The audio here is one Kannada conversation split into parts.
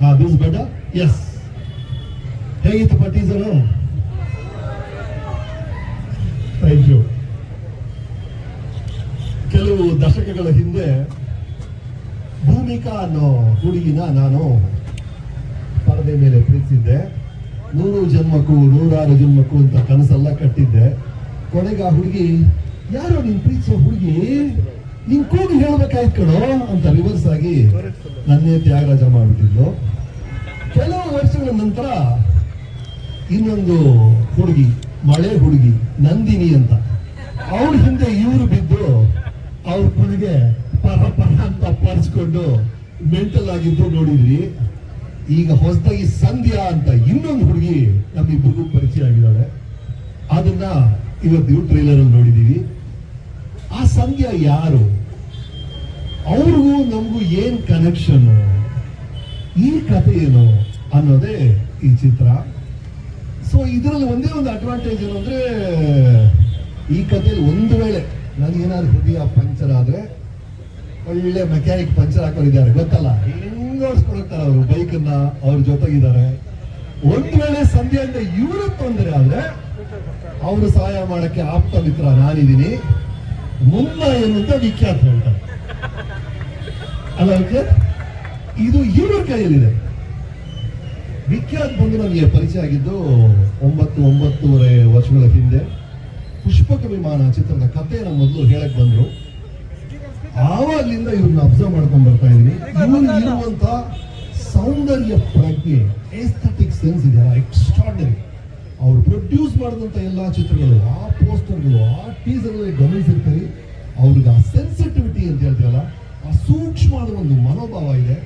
ಹಾ ದಿಸ್ ಬೆಟರ್ ಎಸ್ ಹೇಗಿತ್ತು ಪಟೀಸನು ಥ್ಯಾಂಕ್ ಯು ಕೆಲವು ದಶಕಗಳ ಹಿಂದೆ ಭೂಮಿಕಾ ಅನ್ನೋ ಹುಡುಗಿನ ನಾನು ಪರದೆ ಮೇಲೆ ಪ್ರೀತಿಸಿದ್ದೆ. ನೂರು ಜನ್ಮಕ್ಕೂ, ನೂರಾರು ಜನ್ಮಕ್ಕೂ ಅಂತ ಕನಸೆಲ್ಲ ಕಟ್ಟಿದ್ದೆ. ಕೊನೆಗೆ ಆ ಹುಡುಗಿ, ಯಾರೋ ನೀನು ಪ್ರೀತಿಸೋ ಹುಡುಗಿ? ನೀನ್ ಕೂಗಿ ಹೇಳ್ಬೇಕಾಯ್ತು ಕಣೋ ಅಂತ ರಿವರ್ಸ್ ಆಗಿ ನನ್ನೇ ತ್ಯಾಗರಾಜ ಮಾಡಿಬಿಟ್ಟಿದ್ಲು. ಕೆಲವು ವರ್ಷಗಳ ನಂತರ ಇನ್ನೊಂದು ಹುಡುಗಿ, ಮಳೆ ಹುಡುಗಿ, ನಂದಿನಿ ಅಂತ. ಅವ್ರ ಹಿಂದೆ ಇವರು ಬಿದ್ದು ಅವ್ರ ಕೊನೆಗೆ ಪರ ಪರ ಅಂತ ಪರ್ಸ್ಕೊಂಡು ಮೆಂಟಲ್ ಆಗಿದ್ದು ನೋಡಿದ್ರಿ. ಈಗ ಹೊಸದಾಗಿ ಸಂಧ್ಯಾ ಅಂತ ಇನ್ನೊಂದು ಹುಡುಗಿ ನಮ್ಮಿಬ್ಬರಿಗೂ ಪರಿಚಯ ಆಗಿದ್ದಾಳೆ. ಅದನ್ನ ಇವತ್ತು ಇವ್ ಟ್ರೈಲರ್ ಅಲ್ಲಿ ನೋಡಿದೀವಿ. ಯಾರು? ಅವ್ರಿಗೂ ನಮಗೂ ಏನ್ ಕನೆಕ್ಷನ್ ಈ ಕಥೆ ಏನು ಅನ್ನೋದೇ ಈ ಚಿತ್ರ. ಸೊ ಇದರಲ್ಲಿ ಒಂದೇ ಒಂದು ಅಡ್ವಾಂಟೇಜ್ ಏನು ಅಂದ್ರೆ, ಈ ಕಥೆಯಲ್ಲಿ ಒಂದು ವೇಳೆ ನನಗೇನಾದ್ರು ಹೃದಯ ಪಂಚರ್ ಆದ್ರೆ, ಒಳ್ಳೆ ಮೆಕ್ಯಾನಿಕ್ ಪಂಚರ್ ಹಾಕೊಂಡಿದ್ದಾರೆ, ಗೊತ್ತಲ್ಲ? ಹಿಂಗ್ ಓಡಿಸ್ಕೊಳ್ತಾರೆ ಅವರು? ಬೈಕನ್ನ ಅವ್ರ ಜೊತೆಗಿದ್ದಾರೆ. ಒಂದ್ ವೇಳೆ ಸಂಧ್ಯೆಯಿಂದ ಇವರು ತೊಂದರೆ ಆದ್ರೆ, ಅವರು ಸಹಾಯ ಮಾಡಕ್ಕೆ ಆಪ್ತ ಮಿತ್ರ ನಾನಿದ್ದೀನಿ. ಮುನ್ನ ಎನ್ನುತ್ತ ವಿಖ್ಯಾತ ಹೇಳ್ತಾರೆ ಅಲ್ಲ ಇದು ಇವ್ರ ಕೈಯಲ್ಲಿದೆ. ವಿಖ್ಯಾತ್ ಬಂದು ನನಗೆ ಪರಿಚಯ ಆಗಿದ್ದು ಒಂಬತ್ತು, ಒಂಬತ್ತೂವರೆ ವರ್ಷಗಳ ಹಿಂದೆ ಪುಷ್ಪಕ ವಿಮಾನ ಚಿತ್ರದ ಕಥೆಯನ್ನು ಮೊದಲು ಹೇಳಕ್ ಬಂದ್ರು. ಆವಾಗಲಿಂದ ಇವ್ರನ್ನ ಅಬ್ಸರ್ವ್ ಮಾಡ್ಕೊಂಡ್ ಬರ್ತಾ ಇದೀನಿ ಇವ್ರು ಇರುವಂತ ಸೌಂದರ್ಯ, ಪ್ರಜ್ಞೆ ಏಸ್ಥೆಟಿಕ್ ಸೆನ್ಸ್ ಇದೆಯಲ್ಲ ಎಕ್ಸ್ಟ್ರಾರ್ಡನರಿ ಅವ್ರು ಪ್ರೊಡ್ಯೂಸ್ ಮಾಡಿದಂತ ಎಲ್ಲಾ ಚಿತ್ರಗಳು, ಆ ಪೋಸ್ಟರ್ಗಳು ಆ ಟೀಸರ್ಗಳು ಗಮನಿಸಿರ್ತೀರಿ, ಅವ್ರಿಗೆ ಆ ಸೆನ್ಸಿಟಿವಿಟಿ ಅಂತ ಹೇಳ್ತೀವಲ್ಲ ಆ ಸೂಕ್ಷ್ಮವಾದ ಒಂದು ಮನೋಭಾವ ಇದೆ.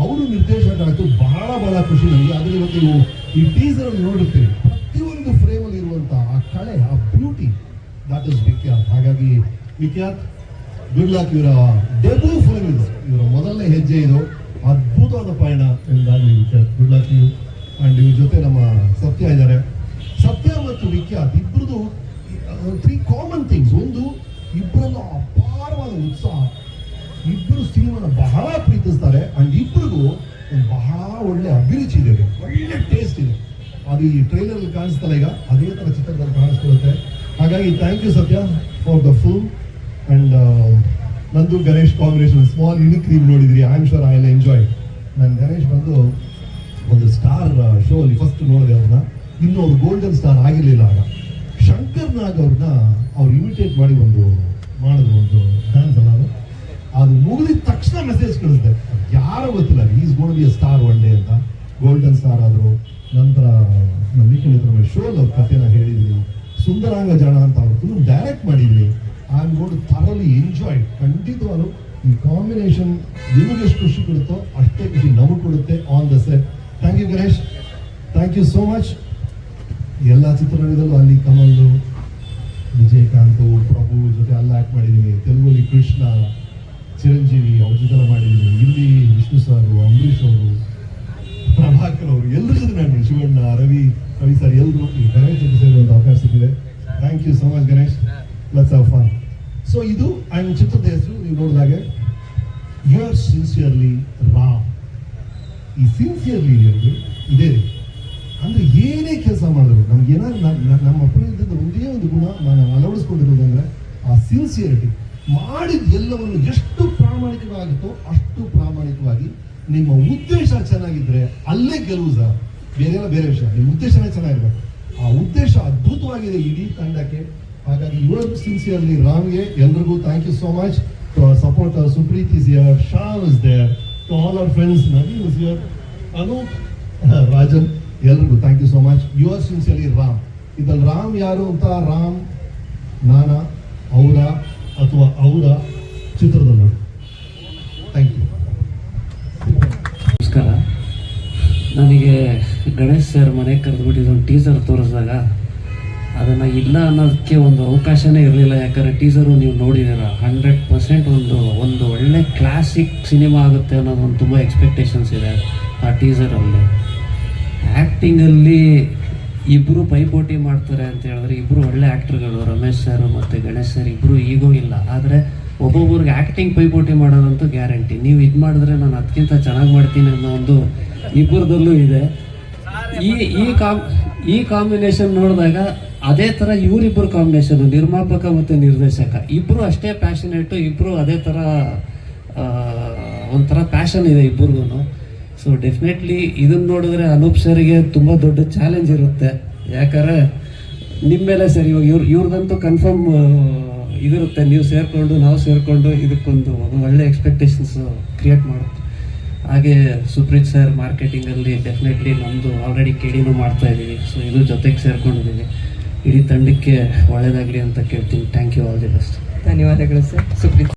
ಅವರು ನಿರ್ದೇಶಕ ಆಯ್ತು ಬಹಳ ಬಹಳ ಖುಷಿ ನನಗೆ ಅದ್ರ ಇವತ್ತು ನೀವು ಈ ಟೀಸರ್ ಅಲ್ಲಿ ನೋಡಿರ್ತೀರಿ. ಪ್ರತಿಯೊಂದು ಫ್ರೇಮ್ ಅಲ್ಲಿ ಇರುವಂತ ಆ ಕಳೆ, ಆ ಬ್ಯೂಟಿ ದಟ್ ಇಸ್ ವಿಖ್ಯಾತ್ ಹಾಗಾಗಿ ವಿಖ್ಯಾತ್ ಗುಡ್ ಲಕ್ ಇವರ ಡೆಬ್ಯೂ ಫಿಲ್ಮ್ ಇದು. ಇವರ ಮೊದಲನೇ ಹೆಜ್ಜೆ ಇದು. ಅದ್ಭುತವಾದ ಪಯಣ. ಎಂದಾಗಲಿ Vikhyath good luck you and ಇವ್ರ ಜೊತೆ ನಮ್ಮ ಸತ್ಯ ಒಳ್ಳೆ ಟೇಸ್ಟ್ ಇದೆ ಅದು ಈ ಟ್ರೈಲರ್ ಕಾಣಿಸ್ತಲ್ಲ ಈಗ? ಅದೇ ಥರ ಚಿತ್ರದಲ್ಲಿ ಕಾಣಿಸ್ಕೊಳ್ಳುತ್ತೆ ಹಾಗಾಗಿ thank you Sathya for the full and ನಂದು Ganesh combination small unique cream ನೋಡಿದ್ರಿ. I am sure I'll enjoy ನಾನು ಗಣೇಶ್ ಬಂದು ಒಂದು ಸ್ಟಾರ್ ಶೋ ಅಲ್ಲಿ ಫಸ್ಟ್ ನೋಡಿದೆ ಅವ್ರನ್ನ. ಇನ್ನು ಅವ್ರು ಗೋಲ್ಡನ್ ಸ್ಟಾರ್ ಆಗಿರಲಿಲ್ಲ ಆಗ. ಶಂಕರ್ ನಾಗ್ ಅವ್ರನ್ನ ಅವ್ರು ಇಮಿಟೇಟ್ ಮಾಡಿ ಒಂದು, ಮಾಡಿದ್ರು ಒಂದು ಡ್ಯಾನ್ಸ್ ಅಲ್ಲ ಅದು. ಅದು ಮುಗಿದ ತಕ್ಷಣ ಮೆಸೇಜ್ ಕಳಿಸ್ದೆ. ಯಾರೋ ಗೊತ್ತಿಲ್ಲ is god be star one day ಅಂತ. ಗೋಲ್ಡನ್ ಸ್ಟಾರ್ ಆದರು ನಂತರ, ನಮ್ಮ ಶೋ ಅವ್ರ ಕಥೆನ ಹೇಳಿದ್ವಿ. ಸುಂದರಾಂಗ ಜನ ಅಂತ ಅವ್ರು ಫುಲ್ ಡೈರೆಕ್ಟ್ ಮಾಡಿದ್ವಿ. ಆ್ಯಂಡ್ ಗೋಡ್ ಥರಲಿ ಎಂಜಾಯ್ ಖಂಡಿತವಾಗ್ಲು ಈ ಕಾಂಬಿನೇಷನ್ ನಿಮಗೆ ಎಷ್ಟು ಖುಷಿ ಕೊಡುತ್ತೋ ಅಷ್ಟೇ ಖುಷಿ ನಮಗೆ ಕೊಡುತ್ತೆ on the set thank you Ganesh thank you so much ಎಲ್ಲ ಚಿತ್ರರಂಗದಲ್ಲೂ ಅಲ್ಲಿ ಕಮಲ್ ವಿಜಯಕಾಂತ್ ಪ್ರಭು ಜೊತೆ ಎಲ್ಲ ಆ್ಯಕ್ಟ್ ಮಾಡಿದ್ದೀನಿ ತೆಲುಗಲ್ಲಿ ಕೃಷ್ಣ, ಚಿರಂಜೀವಿ ಅವ್ರ ಜೊತೆ ಮಾಡಿದ್ದೀನಿ ಇಲ್ಲಿ ವಿಷ್ಣು ಸರ್, ಅಂಬರೀಷ್ ಅವರು ಪ್ರಭಾಕರ್ ಅವರು ಎಲ್ಲರ ಜೊತೆ ನಾನು ಶಿವಣ್ಣ, ರವಿ ರವಿ ಸರ್ ಎಲ್ಲರೂ ಈ ಗಣೇಶ್ ಜೊತೆ ಸೇರುವಂತ ಅವಕಾಶ ಸಿಕ್ಕಿದೆ. Thank you so much Ganesh. Let's have fun so ಇದು ಆ್ಯಂಡ್ ಚಿತ್ರದ ಹೆಸರು, ನೀವು ನೋಡಿದಾಗೆ ಯುವರ್ ಸಿನ್ಸಿಯರ್ಲಿ ರಾಮ್ ಈ ಸಿನ್ಸಿಯರ್ಲಿ ಇದೇ ರೀ ಅಂದ್ರೆ ಏನೇ ಕೆಲಸ ಮಾಡಿದ್ರು, ನಮ್ಗೆ ಏನಾದ್ರು ನಮ್ಮ ಅಪ್ಪನಿಂದ ಒಂದೇ ಒಂದು ಗುಣ ನಾನು ಅಳವಡಿಸ್ಕೊಂಡಿರೋದಂದ್ರೆ ಆ ಸಿನ್ಸಿಯರಿಟಿ ಮಾಡಿದ ಎಲ್ಲವನ್ನು ಎಷ್ಟು ಪ್ರಾಮಾಣಿಕವಾಗಿತ್ತೋ ಅಷ್ಟು ಪ್ರಾಮಾಣಿಕವಾಗಿ ನಿಮ್ಮ ಉದ್ದೇಶ ಚೆನ್ನಾಗಿದ್ರೆ ಅಲ್ಲೇ ಗೆಲುವು ಸರ್ ಬೇರೆ ಎಲ್ಲ ಬೇರೆ ವಿಷಯ. ನಿಮ್ಮ ಉದ್ದೇಶನೇ ಚೆನ್ನಾಗಿರ್ಬೇಕು. ಆ ಉದ್ದೇಶ ಅದ್ಭುತವಾಗಿದೆ ಇಡೀ ತಂಡಕ್ಕೆ. ಹಾಗಾಗಿ ಯುವರ್ ಸಿನ್ಸಿಯರ್ಲಿ ರಾಮ್ಗೆ ಎಲ್ರಿಗೂ thank you so much to our supporter Supreeth is here Shaan is there to all our friends Naveen is here Anoop Rajan ಎಲ್ರಿಗೂ thank you so much your sincerely Ram ಇದ್ರಲ್ಲಿ ರಾಮ್ ಯಾರು ಅಂತ? ರಾಮ್ ನಾನಾ, ಅವರ, ಅಥವಾ ಅವರ ಚಿತ್ರದಲ್ಲಿ. ಗಣೇಶ್ ಸರ್ ಮನೆಗೆ ಕರೆದುಬಿಟ್ಟಿದ್ದು ಒಂದು ಟೀಸರ್ ತೋರಿಸಿದಾಗ, ಅದನ್ನು ಇಲ್ಲ ಅನ್ನೋದಕ್ಕೆ ಒಂದು ಅವಕಾಶನೇ ಇರಲಿಲ್ಲ. ಯಾಕಂದರೆ ಟೀಸರು ನೀವು ನೋಡಿದ್ದೀರ ಹಂಡ್ರೆಡ್ ಪರ್ಸೆಂಟ್ ಒಂದು ಒಂದು ಒಳ್ಳೆ ಕ್ಲಾಸಿಕ್ ಸಿನಿಮಾ ಆಗುತ್ತೆ ಅನ್ನೋದು ಒಂದು ತುಂಬ ಎಕ್ಸ್ಪೆಕ್ಟೇಷನ್ಸ್ ಇದೆ ಆ ಟೀಸರಲ್ಲಿ ಆ್ಯಕ್ಟಿಂಗಲ್ಲಿ ಇಬ್ಬರು ಪೈಪೋಟಿ ಮಾಡ್ತಾರೆ ಅಂತ ಹೇಳಿದ್ರೆ ಇಬ್ಬರು ಒಳ್ಳೆ ಆ್ಯಕ್ಟ್ರ್ಗಳು ರಮೇಶ್ ಸರ್ ಮತ್ತು ಗಣೇಶ್ ಸರ್ ಇಬ್ಬರು ಈಗೂ ಇಲ್ಲ. ಆದರೆ ಒಬ್ಬೊಬ್ರಿಗೆ ಆ್ಯಕ್ಟಿಂಗ್ ಪೈಪೋಟಿ ಮಾಡೋದಂತೂ ಗ್ಯಾರಂಟಿ ನೀವು ಇದು ಮಾಡಿದ್ರೆ ನಾನು ಅದಕ್ಕಿಂತ ಚೆನ್ನಾಗಿ ಮಾಡ್ತೀನಿ ಅನ್ನೋ ಒಂದು ಇಬ್ಬರದಲ್ಲೂ ಇದೆ. ಈ ಈ ಕಾಮ್, ಈ ಕಾಂಬಿನೇಷನ್ ನೋಡಿದಾಗ ಅದೇ ಥರ ಇವರಿಬ್ಬರು ಕಾಂಬಿನೇಷನ್ ನಿರ್ಮಾಪಕ ಮತ್ತು ನಿರ್ದೇಶಕ. ಇಬ್ಬರು ಅಷ್ಟೇ ಪ್ಯಾಷನೇಟು ಇಬ್ಬರು ಅದೇ ಥರ ಒಂಥರ ಪ್ಯಾಷನ್ ಇದೆ ಇಬ್ಬರಿಗೂ ಸೊ ಡೆಫಿನೆಟ್ಲಿ ಇದನ್ನ ನೋಡಿದ್ರೆ ಅನೂಪ್ ಸರ್ಗೆ ತುಂಬ ದೊಡ್ಡ ಚಾಲೆಂಜ್ ಇರುತ್ತೆ. ಯಾಕಂದರೆ ನಿಮ್ಮ ಮೇಲೆ ಸರ್ ಇವಾಗ ಇವ್ರ, ಇವ್ರದಂತೂ ಕನ್ಫರ್ಮ್ ಇದಿರುತ್ತೆ. ನೀವು ಸೇರಿಕೊಂಡು, ನಾವು ಸೇರಿಕೊಂಡು ಇದಕ್ಕೊಂದು ಒಳ್ಳೆ ಎಕ್ಸ್ಪೆಕ್ಟೇಷನ್ಸ್ ಕ್ರಿಯೇಟ್ ಮಾಡುತ್ತೆ. ಹಾಗೆ ಸುಪ್ರೀತ್ ಸರ್ ಮಾರ್ಕೆಟಿಂಗಲ್ಲಿ ಡೆಫಿನೆಟ್ಲಿ ನಮ್ಮದು ಆಲ್ರೆಡಿ ಕೇಳಿನೂ ಮಾಡ್ತಾ ಇದ್ದೀವಿ ಸೊ ಇದು ಜೊತೆಗೆ ಸೇರ್ಕೊಂಡಿದ್ದೀವಿ ಇಡೀ ತಂಡಕ್ಕೆ ಒಳ್ಳೆಯದಾಗಲಿ ಅಂತ ಕೇಳ್ತೀನಿ. Thank you all the best ಧನ್ಯವಾದಗಳು ಸರ್ ಸುಪ್ರೀತ್.